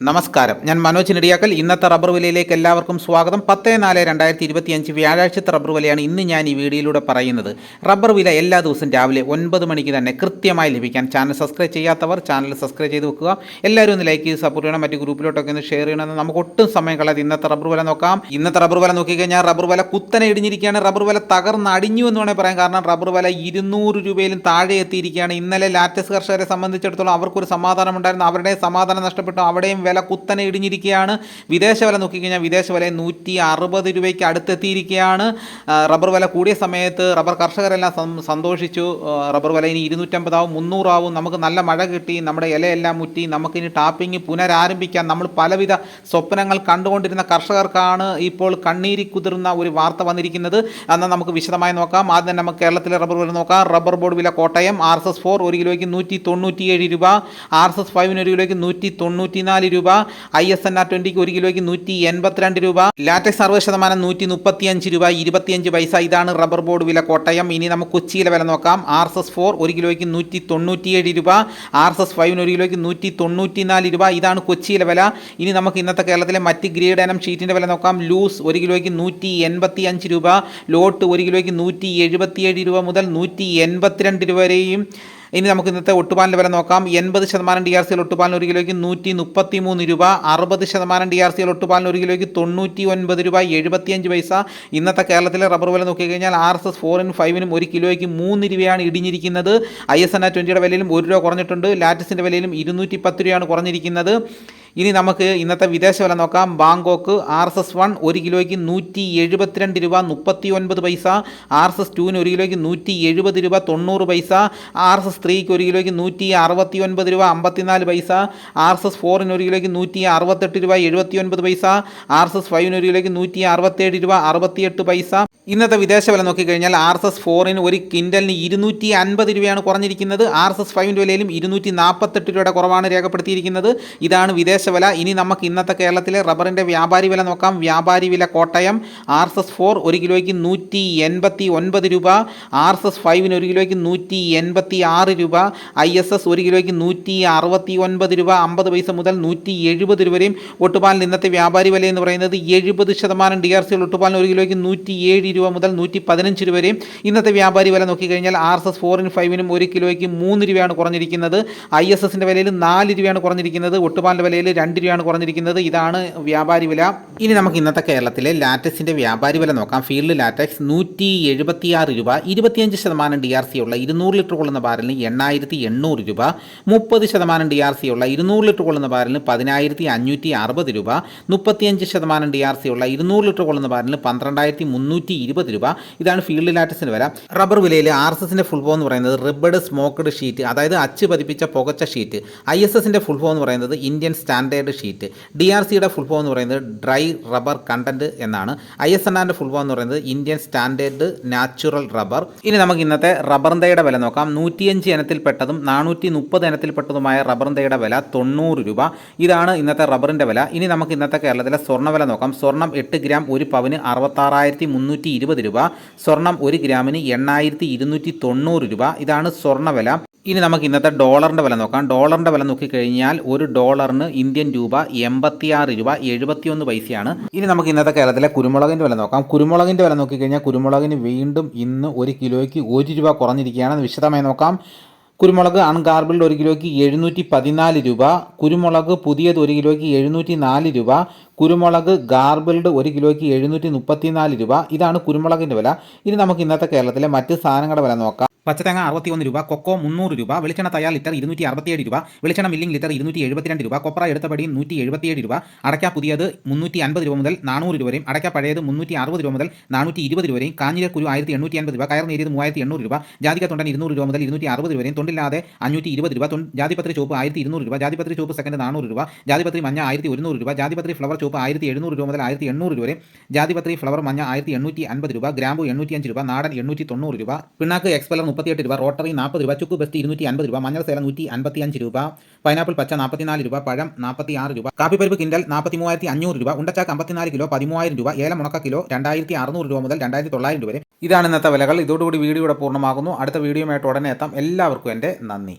നമസ്കാരം. ഞാൻ മനോജ് നെടിയാക്കൽ. ഇന്നത്തെ റബ്ബർ വിലയിലേക്ക് എല്ലാവർക്കും സ്വാഗതം. പത്ത് നാല് രണ്ടായിരത്തി ഇരുപത്തി അഞ്ച് വ്യാഴാഴ്ചത്തെ റബ്ബർ വിലയാണ് ഇന്ന് ഞാൻ ഈ വീഡിയോയിലൂടെ പറയുന്നത്. റബ്ബർ വില എല്ലാ ദിവസവും രാവിലെ ഒൻപത് മണിക്ക് തന്നെ കൃത്യമായി ലഭിക്കാൻ ചാനൽ സബ്സ്ക്രൈബ് ചെയ്യാത്തവർ ചാനൽ സബ്സ്ക്രൈബ് ചെയ്ത് വെക്കുക. എല്ലാവരും ഒന്ന് ലൈക്ക് ചെയ്ത് സപ്പോർട്ട് ചെയ്യണം. മറ്റു ഗ്രൂപ്പിലോട്ടൊക്കെ ഒന്ന് ഷെയർ ചെയ്യണമെന്ന് നമുക്ക് ഒട്ടും സമയം കളയാതെ ഇന്നത്തെ റബ്ബർ വില നോക്കാം. ഇന്നത്തെ റബ്ബർ വില നോക്കിക്കഴിഞ്ഞാൽ റബ്ബർ വില കുത്തനെ ഇടിഞ്ഞിരിക്കുകയാണ്. റബ്ബർ വില തകർന്ന് അടിഞ്ഞു എന്ന് വേണമെങ്കിൽ പറയാം. കാരണം റബ്ബർ വില ഇരുന്നൂറ് രൂപയിലും താഴെ എത്തിയിരിക്കുകയാണ്. ഇന്നലെ ലാറ്റസ് കർഷകരെ സംബന്ധിച്ചിടത്തോളം അവർക്കൊരു സമാധാനം ഉണ്ടായിരുന്നു അവരുടെ സമാധാനം നഷ്ടപ്പെട്ടു. അവിടെയും വില കുത്തനെ ഇടിഞ്ഞിരിക്കുകയാണ്. വിദേശ വില നോക്കിക്കഴിഞ്ഞാൽ വിദേശ വില നൂറ്റി അറുപത് രൂപയ്ക്ക് അടുത്തെത്തിയിരിക്കുകയാണ്. റബ്ബർ വില കൂടിയ സമയത്ത് റബ്ബർ കർഷകരെല്ലാം സന്തോഷിച്ചു. റബ്ബർ വില ഇനി ഇരുന്നൂറ്റമ്പതാവും മുന്നൂറാവും. നമുക്ക് നല്ല മഴ കിട്ടി നമ്മുടെ ഇലയെല്ലാം മുറ്റി നമുക്കിനി ടാപ്പിംഗ് പുനരാരംഭിക്കാം. നമ്മൾ പലവിധ സ്വപ്നങ്ങൾ കണ്ടുകൊണ്ടിരുന്ന കർഷകർക്കാണ് ഇപ്പോൾ കണ്ണീരി കുതിർന്ന ഒരു വാർത്ത വന്നിരിക്കുന്നത്. എന്നാൽ നമുക്ക് വിശദമായി നോക്കാം. ആദ്യം നമുക്ക് കേരളത്തിലെ റബ്ബർ വില നോക്കാം. റബ്ബർ ബോർഡ് വില Kottayam R S S four ഒരു കിലോയ്ക്ക് നൂറ്റി തൊണ്ണൂറ്റിയേഴ് രൂപ ആർ എസ് എസ് ഫൈവിന് ഒരു കിലോയ്ക്ക് നൂറ്റി തൊണ്ണൂറ്റിനാല് രൂപ ഐ എസ് എൻ ആർ ട്വന്റിക്ക് ഒരു കിലോയ്ക്ക് നൂറ്റി എൺപത്തിരണ്ട് രൂപ ലാറ്റക്സ് അറുപത് ശതമാനം നൂറ്റി മുപ്പത്തിയഞ്ച് രൂപ ഇരുപത്തിയഞ്ച് പൈസ. ഇതാണ് റബ്ബർ ബോർഡ് വില കോട്ടയം. ഇനി നമുക്ക് കൊച്ചിയിലെ വില നോക്കാം. ആർ എസ് എസ് ഫോർ ഒരു കിലോയ്ക്ക് നൂറ്റി തൊണ്ണൂറ്റിയേഴ് രൂപ ആർ എസ് എസ് ഫൈവിന് ഒരു കിലോയ്ക്ക് നൂറ്റി തൊണ്ണൂറ്റിനാല് രൂപ. ഇതാണ് കൊച്ചിയിലെ വില. ഇനി നമുക്ക് ഇന്നത്തെ കേരളത്തിലെ മറ്റ് ഗ്രേഡ് ഇനം ഷീറ്റിന്റെ വില നോക്കാം. ലൂസ് ഒരു കിലോയ്ക്ക് നൂറ്റി എൺപത്തി അഞ്ച് രൂപ ലോട്ട് ഒരു കിലോയ്ക്ക് നൂറ്റി എഴുപത്തിയേഴ് രൂപ മുതൽ നൂറ്റി എൺപത്തിരണ്ട് രൂപ വരെയും ഇനി നമുക്ക് ഇന്നത്തെ ഒട്ടുപാലിന്റെ വില നോക്കാം. എൺപത് ശതമാനം ഡി ആർ സി എൽ ഒട്ടുപാലിന് ഒരു കിലോയ്ക്ക് നൂറ്റി മുപ്പത്തി മൂന്ന് രൂപ. അറുപത് ശതമാനം ഡി ആർ സി എൽ ഒട്ടുപാലിന് ഒരു കിലോയ്ക്ക് തൊണ്ണൂറ്റി ഒൻപത് രൂപ. എഴുപത്തിയഞ്ച് പൈസ. ഇന്നത്തെ കേരളത്തിലെ റബ്ബർ വില നോക്കിക്കഴിഞ്ഞാൽ ആർ എസ് എസ് ഫോറിനും ഫൈവിനും ഒരു കിലോയ്ക്ക് മൂന്ന് രൂപയാണ് ഇടിഞ്ഞിരിക്കുന്നത്. ഐ എസ് എൻ ആ ട്വന്റിയുടെ വിലയിലും ഒരു രൂപ കുറഞ്ഞിട്ടുണ്ട്. ലാറ്റസിന്റെ വിലയിലും ഇരുന്നൂറ്റി പത്ത് രൂപയാണ് കുറഞ്ഞിരിക്കുന്നത്. ഇനി നമുക്ക് ഇന്നത്തെ വിദേശ വില നോക്കാം. Bangkok R S S one ഒരു കിലോയ്ക്ക് നൂറ്റി എഴുപത്തിരണ്ട് രൂപ മുപ്പത്തി ഒൻപത് പൈസ. ആർ എസ് എസ് ടുവിന് ഒരു കിലോയ്ക്ക് നൂറ്റി എഴുപത് രൂപ തൊണ്ണൂറ് പൈസ. ആർ എസ് എസ് ത്രീക്ക് ഒരു കിലോയ്ക്ക് നൂറ്റി അറുപത്തി ഒൻപത് രൂപ അമ്പത്തിനാല് പൈസ. ആർ എസ് എസ് ഫോറിന് ഒരു കിലോയ്ക്ക് നൂറ്റി അറുപത്തെട്ട് രൂപ എഴുപത്തി ഒൻപത് പൈസ. ആർ എസ് എസ് ഫൈവിന് ഒരു കിലോയ്ക്ക് നൂറ്റി അറുപത്തേഴ് രൂപ അറുപത്തിയെട്ട് പൈസ. ഇന്നത്തെ വിദേശ വില നോക്കിക്കഴിഞ്ഞാൽ ആർ എസ് എസ് ഫോറിന് ഒരു ക്വിന്റലിന് ഇരുന്നൂറ്റി അൻപത് രൂപയാണ് കുറഞ്ഞിരിക്കുന്നത്. ആർ എസ് എസ് ഫൈവിന്റെ വിലയിലും ഇരുന്നൂറ്റി നാൽപ്പത്തെട്ട് രൂപയുടെ കുറവാണ് രേഖപ്പെടുത്തിയിരിക്കുന്നത്. ഇതാണ് വിദേശ വില ഇനി നമുക്ക് ഇന്നത്തെ കേരളത്തിലെ റബ്ബറിന്റെ വ്യാപാരി വില നോക്കാം. വ്യാപാരി വില Kottayam. R S S four ഒരു കിലോയ്ക്ക് നൂറ്റി എൺപത്തി ഒൻപത് രൂപ. ആർ എസ് എസ് ഫൈവിന് ഒരു കിലോയ്ക്ക് നൂറ്റി എൺപത്തി ആറ് രൂപ. ഐ എസ് എസ് ഒരു കിലോയ്ക്ക് നൂറ്റി അറുപത്തി ഒൻപത് രൂപ. അമ്പത് പൈസ മുതൽ നൂറ്റി എഴുപത് രൂപ വരെയും ഒട്ടുപാലിന് ഇന്നത്തെ വ്യാപാരി വില എന്ന് പറയുന്നത് എഴുപത് ശതമാനം ഡി ആർ സി ഒട്ടുപാലിന് ഒരു കിലോയ്ക്ക് നൂറ്റി ഏഴ് രൂപ മുതൽ നൂറ്റി പതിനഞ്ച് രൂപ വരെയും. ഇന്നത്തെ വ്യാപാരി വില നോക്കിക്കഴിഞ്ഞാൽ ആർ എസ് എസ് ഫോറിനും ഫൈവിനും ഒരു കിലോയ്ക്ക് മൂന്ന് രൂപയാണ് കുറഞ്ഞിരിക്കുന്നത്. ഐ എസ് എസിന്റെ വിലയിൽ നാല് രൂപയാണ് കുറഞ്ഞിരിക്കുന്നത്. ഒട്ടുപാലിന്റെ വിലയിൽ രണ്ട് രൂപയാണ് കുറഞ്ഞിരിക്കുന്നത്. ഇതാണ് വ്യാപാരി വില. ഇനി നമുക്ക് ഇന്നത്തെ കേരളത്തിലെ ലാറ്റക്സിന്റെ വ്യാപാരി വില നോക്കാം. ഫീൽഡ് ലാറ്റക്സ് നൂറ്റി എഴുപത്തിയാറ് രൂപ ഇരുപത്തിയഞ്ച് ശതമാനം ഡി ആർ സി ഉള്ള ഇരുന്നൂറ് ലിറ്റർ കൊള്ളുന്ന ബാരലിന് എണ്ണായിരത്തി എണ്ണൂറ് രൂപ മുപ്പത് ശതമാനം ഡി ആർ സി ഉള്ള ഇരുന്നൂറ് ലിറ്റർ കൊള്ളുന്ന ബാരലിന് പതിനായിരത്തി അഞ്ഞൂറ്റി അറുപത് രൂപ മുപ്പത്തിയഞ്ച് ശതമാനം ഡി ആർ സി ഉള്ള ഇരുന്നൂറ് ലിറ്റർ കൊള്ളുന്ന ബാരലിന് പന്ത്രണ്ടായിരത്തി മുന്നൂറ്റി ഇരുപത് രൂപ. ഇതാണ് ഫീൽഡ് ലാറ്റസിന് വില. റബ്ബർ വിലയിൽ ആർ എസ് എസിന്റെ ഫുൾ ഫോം എന്ന് പറയുന്നത് റിബഡ് സ്മോക്ക്ഡ് ഷീറ്റ് അതായത് അച്ച് പതിപ്പിച്ച പുകച്ച ഷീറ്റ് ഐ എസ് എസിന്റെ ഫുൾ ഫോം എന്ന് പറയുന്നത് Indian standard sheet D R സിയുടെ ഫുൾ ഫോം എന്ന് പറയുന്നത് ഡ്രൈ റബ്ബർ കണ്ടന്റ് എന്നാണ്. ഐ എസ് എൻ ആറിന്റെ ഫുൾ ഫോം എന്ന് പറയുന്നത് ഇന്ത്യൻ സ്റ്റാൻഡേർഡ് നാച്ചുറൽ റബ്ബർ ഇനി നമുക്ക് ഇന്നത്തെ റബ്ബർന്തയുടെ വില നോക്കാം. നൂറ്റിയഞ്ച് ഇനത്തിൽപ്പെട്ടതും നാനൂറ്റി മുപ്പത് ഇനത്തിൽപ്പെട്ടതുമായ റബ്ബർന്തയുടെ വില തൊണ്ണൂറ് രൂപ. ഇതാണ് ഇന്നത്തെ റബ്ബറിന്റെ വില. ഇനി നമുക്ക് ഇന്നത്തെ കേരളത്തിലെ സ്വർണ വില നോക്കാം. സ്വർണം എട്ട് ഗ്രാം ഒരു പവന് അറുപത്താറായിരത്തി മുന്നൂറ്റി ഇരുപത് രൂപ. സ്വർണം ഒരു ഗ്രാമിന് എണ്ണായിരത്തി ഇരുന്നൂറ്റി തൊണ്ണൂറ് രൂപ. ഇതാണ് സ്വർണ വില. ഇനി നമുക്ക് ഇന്നത്തെ ഡോളറിന്റെ വില നോക്കാം. ഡോളറിന്റെ വില നോക്കിക്കഴിഞ്ഞാൽ ഒരു ഡോളറിന് ഇന്ത്യൻ രൂപ എൺപത്തിയാറ് രൂപ എഴുപത്തിയൊന്ന് പൈസയാണ്. ഇനി നമുക്ക് ഇന്നത്തെ കേരളത്തിലെ കുരുമുളകിന്റെ വില നോക്കാം. കുരുമുളകിന്റെ വില നോക്കിക്കഴിഞ്ഞാൽ കുരുമുളകിന് വീണ്ടും ഇന്ന് ഒരു കിലോയ്ക്ക് ഒരു രൂപ കുറഞ്ഞിരിക്കുകയാണ് വിശദമായി നോക്കാം. കുരുമുളക് അൺഗാർബിൾഡ് ഒരു കിലോയ്ക്ക് എഴുന്നൂറ്റി പതിനാല് രൂപ കുരുമുളക് പുതിയത് ഒരു കിലോയ്ക്ക് എഴുന്നൂറ്റി നാല് രൂപ കുരുമുളക് ഗാർബിൾഡ് ഒരു കിലോയ്ക്ക് എഴുന്നൂറ്റി മുപ്പത്തിനാല് രൂപ. ഇതാണ് കുരുമുളകിന്റെ വില. ഇനി നമുക്ക് ഇന്നത്തെ കേരളത്തിലെ മറ്റ് സാധനങ്ങളുടെ വില നോക്കാം. പച്ചത്തേങ്ങ അറുപത്തിയൊന്ന് രൂപ കൊക്കോ മുന്നൂറ് രൂപ വെളിച്ചെണ്ണ തയ്യാർ ലിറ്റർ ഇരുന്നൂറ്റി അറുപത്തിയേഴ് രൂപ വെളിച്ചെണ്ണ മില്ലിംഗ് ലിറ്റർ ഇരുന്നൂറ്റി എഴുപത്തിരണ്ട് രൂപ കൊപ്ര എടുത്തപടിയും നൂറ്റി എഴുപത്തിയേഴ് രൂപ അടയ്ക്ക പുതിയത് മുന്നൂറ്റി അൻപത് രൂപ മുതൽ നാനൂറ് രൂപ വരെയും അടയ്ക്ക പഴയത് മുന്നൂറ്റി അറുപത് രൂപ മുതൽ നാനൂറ്റി ഇരുപത് രൂപ വരെയും കാഞ്ഞിര കുരു ആയിരത്തി എണ്ണൂറ്റി അൻപത് രൂപ കയർ നേരിയത് മൂവായിരത്തി എണ്ണൂറ് രൂപ ജാതിക തൊണ്ടൻ ഇരുന്നൂറ് രൂപ മുതൽ ഇരുന്നൂറ്റി അറുപത് രൂപ വരെയും തൊണ്ടില്ലാതെ അഞ്ഞൂറ്റി ഇരുപത് രൂപ ജാതിപത്രി ചോപ്പ് ആയിരത്തി ഇരുന്നൂറ് രൂപ ജാതിപത്രി ചോപ്പ് സെക്കൻഡ് നാനൂറ് രൂപ ജാതിപത്രി മഞ്ഞ ആയിരത്തി ഒരുന്നൂറ് രൂപ ജാതിപത്രി ഫ്ലവർ ചോപ്പ് ആയിരത്തി എഴുന്നൂറ് രൂപ മുതൽ ആയിരത്തി എണ്ണൂറ് രൂപ ജാതിപത്രി ഫ്ലവർ മഞ്ഞ ആയിരത്തി എണ്ണൂറ്റി അൻപത് രൂപ ഗ്രാമ്പു എണ്ണൂറ്റി അഞ്ച് രൂപ നാടൻ എണ്ണൂറ്റി തൊണ്ണൂറ് രൂപ പിണ്ണാക്ക് എക്സ്പെലർ മുപ്പത്തിയെട്ട് രൂപ റോട്ടറി നാൽപ്പത് രൂപ ചുക്ക് ബസ്റ്റ് ഇരുന്നൂറ്റി അൻപത് രൂപ മഞ്ഞൾ സേല നൂറ്റി അൻപത്തി അഞ്ച് രൂപ പൈനാപ്പിൾ പച്ച നാൽപ്പത്തിനാല് രൂപ പഴം നാൽപ്പത്തി ആറ് രൂപ കാപ്പിപ്പരിപ്പ് കിൻഡൽ നാൽപ്പത്തി മൂവായിരത്തി അഞ്ഞൂറ് രൂപ ഉണ്ടച്ചാക്ക് അമ്പത്തിനാല് കിലോ പതിമൂവായിരം രൂപ ഏലം മുണക്ക കിലോ രണ്ടായിരത്തി അറുന്നൂറ് രൂപ മുതൽ രണ്ടായിരത്തി തൊള്ളായിരം രൂപ വരെ. ഇതാണ് ഇന്നത്തെ വിലകൾ. ഇതോടുകൂടി വീഡിയോ ഇവിടെ പൂർണമാകുന്നു. അടുത്ത വീഡിയോയുമായിട്ട് ഉടനെ എത്താം. എല്ലാവർക്കും എന്റെ നന്ദി.